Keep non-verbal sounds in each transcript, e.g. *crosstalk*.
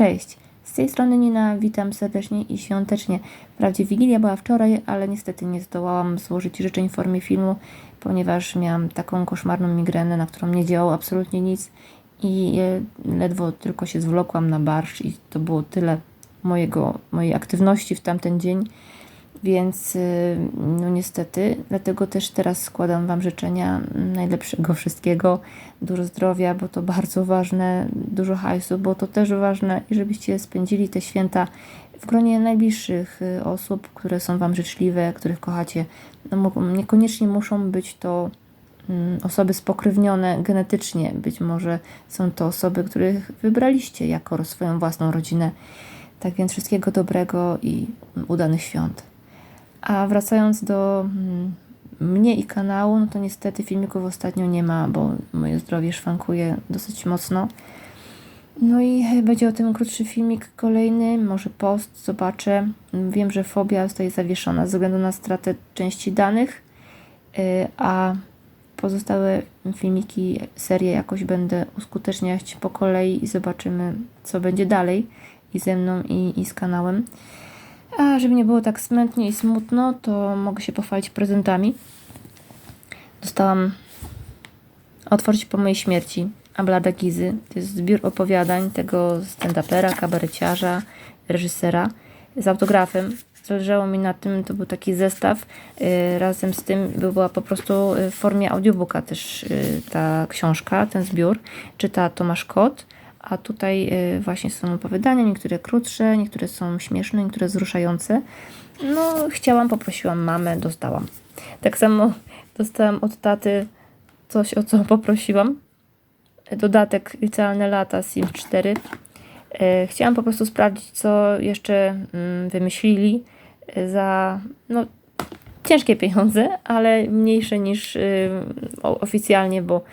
Cześć! Z tej strony Nina, witam serdecznie i świątecznie. Wprawdzie Wigilia była wczoraj, ale niestety nie zdołałam złożyć życzeń w formie filmu, ponieważ miałam taką koszmarną migrenę, na którą nie działało absolutnie nic i ledwo tylko się zwlokłam na barsz i to było tyle mojego, mojej aktywności w tamten dzień. Więc y, no niestety, dlatego też teraz składam Wam życzenia najlepszego wszystkiego, dużo zdrowia, bo to bardzo ważne, dużo hajsu, bo to też ważne i żebyście spędzili te święta w gronie najbliższych y, osób, które są Wam życzliwe, których kochacie. No, niekoniecznie muszą być to mm, osoby spokrewnione genetycznie, być może są to osoby, których wybraliście jako swoją własną rodzinę. Tak więc wszystkiego dobrego i udanych świąt. A wracając do mm, mnie i kanału, no to niestety filmików ostatnio nie ma, bo moje zdrowie szwankuje dosyć mocno. No i będzie o tym krótszy filmik kolejny, może post, zobaczę. Wiem, że fobia zostaje zawieszona ze względu na stratę części danych, y, a pozostałe filmiki, serię jakoś będę uskuteczniać po kolei i zobaczymy, co będzie dalej i ze mną, i, i z kanałem. A żeby nie było tak smętnie i smutno, to mogę się pochwalić prezentami. Dostałam Otworzyć po mojej śmierci Ablada Gizy. To jest zbiór opowiadań tego stand-upera, kabareciarza, reżysera z autografem. Zależało mi na tym, to był taki zestaw. y, Razem z tym była po prostu y, w formie audiobooka też y, ta książka, ten zbiór. Czyta Tomasz Kot. A tutaj y, właśnie są opowiadania, niektóre krótsze, niektóre są śmieszne, niektóre wzruszające. No, chciałam, poprosiłam mamę, dostałam. Tak samo *laughs* dostałam od taty coś, o co *laughs* poprosiłam. Dodatek Licealne Lata Sims 4. E, Chciałam po prostu sprawdzić, co jeszcze mm, wymyślili e, za no, ciężkie pieniądze, ale mniejsze niż y, oficjalnie, bo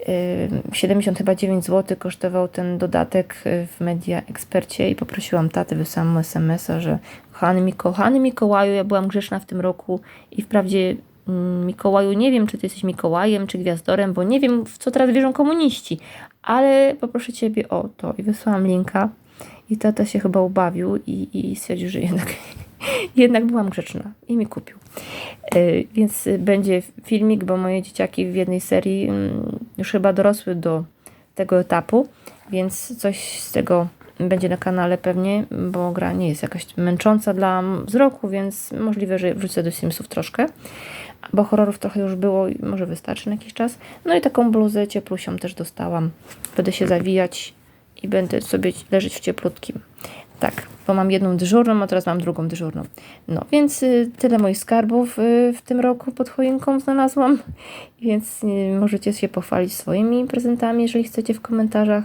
y, 70 chyba 9 zł kosztował ten dodatek y, w Media Ekspercie i poprosiłam tatę, wysłałam mu SMS-a, że kochany, Miko- kochany Mikołaju, ja byłam grzeszna w tym roku i wprawdzie mm, Mikołaju, nie wiem, czy ty jesteś Mikołajem, czy Gwiazdorem, bo nie wiem, w co teraz wierzą komuniści, ale poproszę ciebie o to i wysłałam linka i tata się chyba ubawił i, i stwierdził, że jednak, *laughs* jednak byłam grzeczna i mi kupił. Y, Więc będzie filmik, bo moje dzieciaki w jednej serii mm, już chyba dorosły do tego etapu, więc coś z tego będzie na kanale pewnie, bo gra nie jest jakaś męcząca dla wzroku, więc możliwe, że wrócę do Simsów troszkę, bo horrorów trochę już było i może wystarczy na jakiś czas. No i taką bluzę cieplusią też dostałam. Będę się zawijać i będę sobie leżeć w cieplutkim. Tak, bo mam jedną dyżurną, a teraz mam drugą dyżurną. No, więc y, tyle moich skarbów y, w tym roku pod choinką znalazłam, *laughs* więc y, możecie się pochwalić swoimi prezentami, jeżeli chcecie w komentarzach.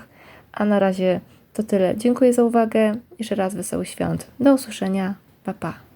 A na razie to tyle. Dziękuję za uwagę. Jeszcze raz wesołych świąt. Do usłyszenia. Pa, pa.